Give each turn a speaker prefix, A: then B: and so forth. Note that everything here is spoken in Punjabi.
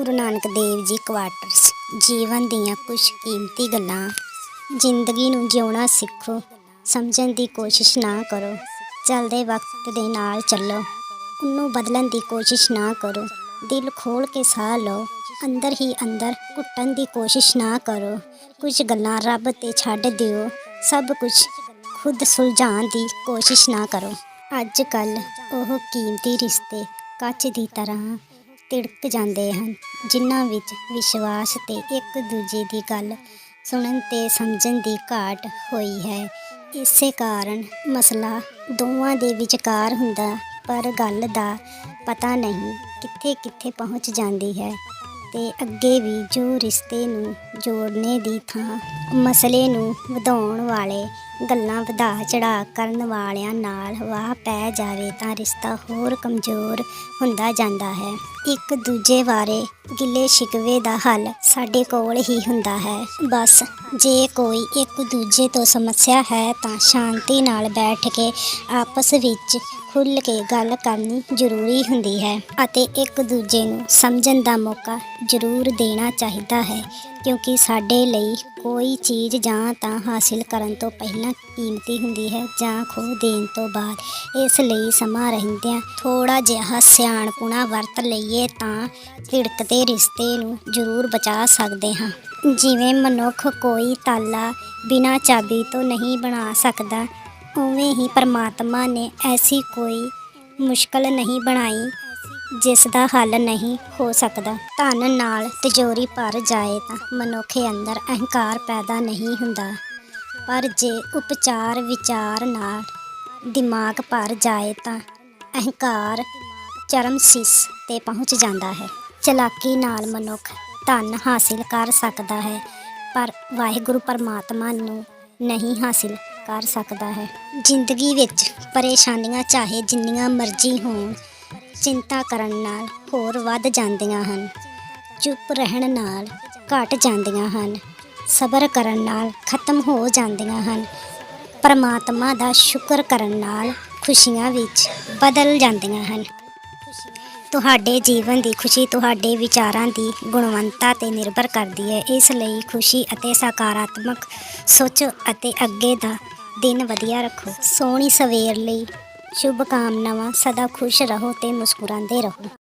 A: ਗੁਰੂ ਨਾਨਕ ਦੇਵ ਜੀ ਕੁਆਟਰਸ ਜੀਵਨ ਦੀਆਂ ਕੁਝ ਕੀਮਤੀ ਗੱਲਾਂ। ਜ਼ਿੰਦਗੀ ਨੂੰ ਜਿਉਣਾ ਸਿੱਖੋ, ਸਮਝਣ ਦੀ ਕੋਸ਼ਿਸ਼ ਨਾ ਕਰੋ, ਚੱਲਦੇ ਵਕਤ ਦੇ ਨਾਲ ਚੱਲੋ, ਉਹਨੂੰ ਬਦਲਣ ਦੀ ਕੋਸ਼ਿਸ਼ ਨਾ ਕਰੋ, ਦਿਲ ਖੋਲ ਕੇ ਸਾਹ ਲਓ, ਅੰਦਰ ਹੀ ਅੰਦਰ ਘੁੱਟਣ ਦੀ ਕੋਸ਼ਿਸ਼ ਨਾ ਕਰੋ ਕੁਝ ਗੱਲਾਂ ਰੱਬ ਤੇ ਛੱਡ ਦਿਓ, ਸਭ ਕੁਝ ਖੁਦ ਸੁਲਝਾਉਣ ਦੀ ਕੋਸ਼ਿਸ਼ ਨਾ ਕਰੋ। ਅੱਜ ਕੱਲ ਉਹ ਕੀਮਤੀ ਰਿਸ਼ਤੇ ਕੱਚ ਦੀ ਤਰ੍ਹਾਂ ਤਿੜਕ ਜਾਂਦੇ ਹਨ। ਜਿਨ੍ਹਾਂ ਵਿੱਚ ਵਿਸ਼ਵਾਸ ਤੇ ਇੱਕ ਦੂਜੇ ਦੀ ਗੱਲ ਸੁਣਨ ਤੇ ਸਮਝਣ ਦੀ ਘਾਟ ਹੋਈ ਹੈ। ਇਸੇ ਕਾਰਨ ਮਸਲਾ ਦੋਵਾਂ ਦੇ ਵਿਚਕਾਰ ਹੁੰਦਾ, ਪਰ ਗੱਲ ਦਾ ਪਤਾ ਨਹੀਂ ਕਿੱਥੇ ਕਿੱਥੇ ਪਹੁੰਚ ਜਾਂਦੀ ਹੈ ਤੇ ਅੱਗੇ ਵੀ ਜੋ ਰਿਸ਼ਤੇ ਨੂੰ ਜੋੜਨੇ ਦੀ ਥਾਂ ਮਸਲੇ ਨੂੰ ਵਧਾਉਣ ਵਾਲੇ ਗੱਲਾਂ ਵਧਾ ਚੜਾ ਕਰਨ ਵਾਲਿਆਂ ਨਾਲ ਵਾਹ ਪੈ ਜਾਵੇ ਤਾਂ ਰਿਸ਼ਤਾ ਹੋਰ ਕਮਜ਼ੋਰ ਹੁੰਦਾ ਜਾਂਦਾ ਹੈ। ਇੱਕ ਦੂਜੇ ਬਾਰੇ ਗਿੱਲੇ ਸ਼ਿਕਵੇ ਦਾ ਹੱਲ ਸਾਡੇ ਕੋਲ ਹੀ ਹੁੰਦਾ ਹੈ। ਬਸ ਜੇ ਕੋਈ ਇੱਕ ਦੂਜੇ ਤੋਂ ਸਮੱਸਿਆ ਹੈ ਤਾਂ ਸ਼ਾਂਤੀ ਨਾਲ ਬੈਠ ਕੇ ਆਪਸ ਵਿੱਚ ਖੁੱਲ੍ਹ ਕੇ ਗੱਲ ਕਰਨੀ ਜ਼ਰੂਰੀ ਹੁੰਦੀ ਹੈ ਅਤੇ ਇੱਕ ਦੂਜੇ ਨੂੰ ਸਮਝਣ ਦਾ ਮੌਕਾ ਜ਼ਰੂਰ ਦੇਣਾ ਚਾਹੀਦਾ ਹੈ। ਕਿਉਂਕਿ ਸਾਡੇ ਲਈ ਕੋਈ ਚੀਜ਼ ਜਾਂ ਤਾਂ ਹਾਸਿਲ ਕਰਨ ਤੋਂ ਪਹਿਲਾਂ ਕੀਮਤੀ ਹੁੰਦੀ ਹੈ ਜਾਂ ਖੋ ਦੇਣ ਤੋਂ ਬਾਅਦ। ਇਸ ਲਈ ਸਮਾਂ ਰਹਿੰਦਿਆਂ ਥੋੜਾ ਜਿਹਾ ਸਿਆਣਪੁਣਾ ਵਰਤ ਲਈਏ ਤਾਂ ਝਿੜਕਦੇ ਰਿਸ਼ਤੇ ਨੂੰ ਜ਼ਰੂਰ ਬਚਾ ਸਕਦੇ ਹਾਂ। ਜਿਵੇਂ ਮਨੁੱਖ ਕੋਈ ਤਾਲਾ ਬਿਨਾਂ ਚਾਬੀ ਤੋਂ ਨਹੀਂ ਬਣਾ ਸਕਦਾ, ਉਵੇਂ ਹੀ ਪਰਮਾਤਮਾ ਨੇ ਐਸੀ ਕੋਈ ਮੁਸ਼ਕਲ ਨਹੀਂ ਬਣਾਈ। ਜਿਸ ਦਾ ਹੱਲ ਨਹੀਂ ਹੋ ਸਕਦਾ, ਧਨ ਨਾਲ ਤਿਜੋਰੀ ਭਰ ਜਾਏ ਤਾਂ ਮਨੁੱਖ ਅੰਦਰ ਅਹੰਕਾਰ ਪੈਦਾ ਨਹੀਂ ਹੁੰਦਾ। ਪਰ ਜੇ ਉਪਚਾਰ ਵਿਚਾਰ ਨਾਲ ਦਿਮਾਗ ਭਰ ਜਾਏ ਤਾਂ ਅਹੰਕਾਰ ਚਰਮ ਸਿਸ ਤੇ ਪਹੁੰਚ ਜਾਂਦਾ ਹੈ। ਚਲਾਕੀ ਨਾਲ ਮਨੁੱਖ ਧਨ ਹਾਸਿਲ ਕਰ ਸਕਦਾ ਹੈ, ਪਰ ਵਾਹਿਗੁਰੂ ਪਰਮਾਤਮਾ ਨੂੰ ਨਹੀਂ ਹਾਸਿਲ ਕਰ ਸਕਦਾ ਹੈ। ਜ਼ਿੰਦਗੀ ਵਿੱਚ ਪਰੇਸ਼ਾਨੀਆਂ ਚਾਹੇ ਜਿੰਨੀਆਂ ਮਰਜ਼ੀ ਹੋਣ ਚਿੰਤਾ ਕਰਨ ਨਾਲ ਹੋਰ ਵੱਧ ਜਾਂਦੀਆਂ ਹਨ। ਚੁੱਪ ਰਹਿਣ ਨਾਲ ਘਟ ਜਾਂਦੀਆਂ ਹਨ। ਸਬਰ ਕਰਨ ਨਾਲ ਖਤਮ ਹੋ ਜਾਂਦੀਆਂ ਹਨ। ਪਰਮਾਤਮਾ ਦਾ ਸ਼ੁਕਰ ਕਰਨ ਨਾਲ ਖੁਸ਼ੀਆਂ ਵਿੱਚ ਬਦਲ ਜਾਂਦੀਆਂ ਹਨ। ਤੁਹਾਡੇ ਜੀਵਨ ਦੀ ਖੁਸ਼ੀ ਤੁਹਾਡੇ ਵਿਚਾਰਾਂ ਦੀ ਗੁਣਵੰਤਾ ਤੇ ਨਿਰਭਰ ਕਰਦੀ ਹੈ। ਇਸ ਲਈ ਖੁਸ਼ੀ ਅਤੇ ਸਕਾਰਾਤਮਕ ਸੋਚੋ ਅਤੇ ਅੱਗੇ ਦਾ ਦਿਨ ਵਧੀਆ ਰੱਖੋ। ਸੋਹਣੀ ਸਵੇਰ ਲਈ ਸ਼ੁਭ ਕਾਮਨਾਵਾਂ ਸਦਾ ਖੁਸ਼ ਰਹੋ ਤੇ ਮੁਸਕਰਾਉਂਦੇ ਰਹੋ।